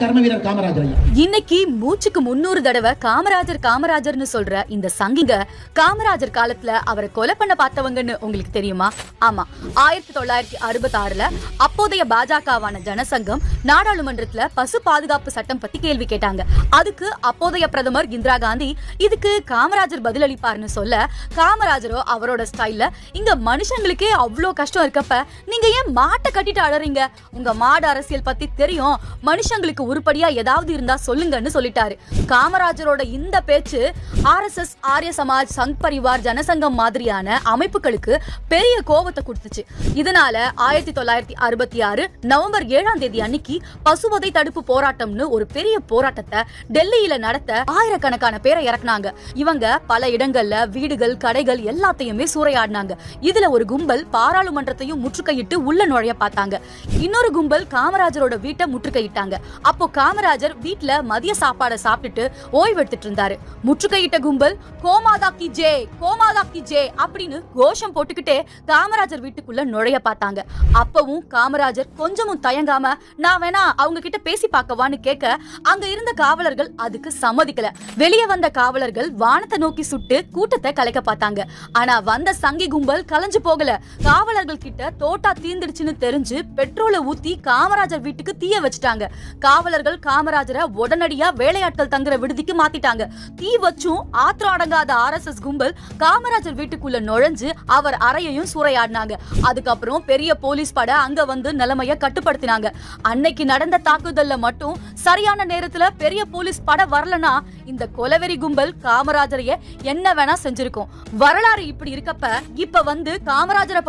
கர்ம வீரர் காமராஜர் இன்னைக்கு மூச்சுக்கு முன்னூறு தடவை காமராஜர் காமராஜர்னு சொல்ற இந்த சங்கிங்க காமராஜர் காலத்துல அவரை கொலை பண்ண பார்த்தவங்கன்னு உங்களுக்கு தெரியுமா? ஆமா. ஆயிரத்தி தொள்ளாயிரத்தி அறுபத்தி ஆறுல அப்போதைய பாஜகவான ஜனசங்கம் நாடாளுமன்றத்துல பசு பாதுகாப்பு சட்டம் பத்தி கேள்வி கேட்டாங்க. அதுக்கு அப்போதைய பிரதமர் இந்திரா காந்தி இதுக்கு காமராஜர் பதிலளிப்பார்னு சொல்ல காமராஜரோ அவரோட ஸ்டைல்ல இங்க மனுஷங்களுக்கே அவ்வளோ கஷ்டம் இருக்கப்ப நீங்க ஏன் மாட்டை கட்டிட்டு அழறீங்க உங்க மாடு அரசியல் பத்தி தெரியும். மனுஷங்களுக்கு உருப்படியா ஏதாவது இருந்தா சொல்லுங்கன்னு சொல்லிட்டாரு. காமராஜரோட இந்த பேச்சு ஆர்எஸ்எஸ் ஆரிய சமாஜ் சங் பரிவார் ஜனசங்கம் மாதிரியான அமைப்புகளுக்கு பெரிய கோபத்தை கொடுத்துச்சு. இதனால ஆயிரத்தி தொள்ளாயிரத்தி அறுபத்தி ஆறு நவம்பர் ஏழாம் தேதி அன்னைக்கு பசுவதை தடுப்பு போராட்டம்னு ஒரு பெரிய போராட்டத்தை டெல்லியில நடத்த ஆயிரக்கணக்கான பேரை இறக்குனாங்க. இவங்க பல இடங்கள்ல வீடுகள் கடைகள் எல்லாத்தையுமே சூறையாடினாங்க. இதுல ஒரு கும்பல் பாராளுமன்றத்தையும் முற்றுகையிட்டு உள்ள நுழைய பார்த்தாங்க. இன்னொரு கும்பல் காமராஜரோட வீட்டை முற்றுகையிட்டாங்க. அப்போ காமராஜர் வீட்டுல மதிய சாப்பாடை சாப்பிட்டுட்டு ஓய்வு எடுத்துட்டு இருந்தாரு. முற்றுகையிட்ட கும்பல் கோமாதா கி ஜே கோமாதா கி ஜே அப்படின்னு கோஷம் போட்டுக்கிட்டே காமராஜர் வீட்டுக்குள்ள நுழைய பார்த்தாங்க. அப்பவும் காமராஜர் கொஞ்சமும் தயங்காம நான் வேணா அவங்க கிட்ட பேசி பார்க்கவான்னு கேட்க அங்க இருந்த காவலர்கள் அதுக்கு சம்மதிக்கல. வெளியே வந்த காவலர்கள் வானத்தை நோக்கி சுட்டு கூட்டத்தை கலைக்க பார்த்தாங்க. ஆனா வந்த சங்கி கும்பல் கலைஞ்சு போகல. காவலர்கள் கிட்ட தோட்டா தீந்துடுச்சுன்னு தெரிஞ்சு பெட்ரோலை ஊத்தி காமராஜர் வீட்டுக்கு தீய வச்சுட்டாங்க. காவலர்கள் காமராஜரை உடனடியா வேலையாட்கள் தங்குற விடுதிக்கு மாத்திட்டாங்க. தீ வச்சும் ஆத்திரம் அடங்காத ஆர் எஸ் எஸ் கும்பல் காமராஜர் வீட்டுக்குள்ள நுழைஞ்சு அவர் அறையையும் சூறையாடினாங்க. அதுக்கப்புறம் பெரிய போலீஸ் படை அங்க வந்து நிலைமைய கட்டுப்படுத்தினாங்க. அன்னைக்கு நடந்த தாக்குதல்ல மட்டும் சரியான நேரத்துல பெரிய போலீஸ் படை வரலனா இந்த கொலவெறி கும்பல் காமராஜரைய என்ன வேணா செஞ்சிருக்கும். வரலாறு இப்படி இருக்கப்ப இப்ப வந்து காமராஜரை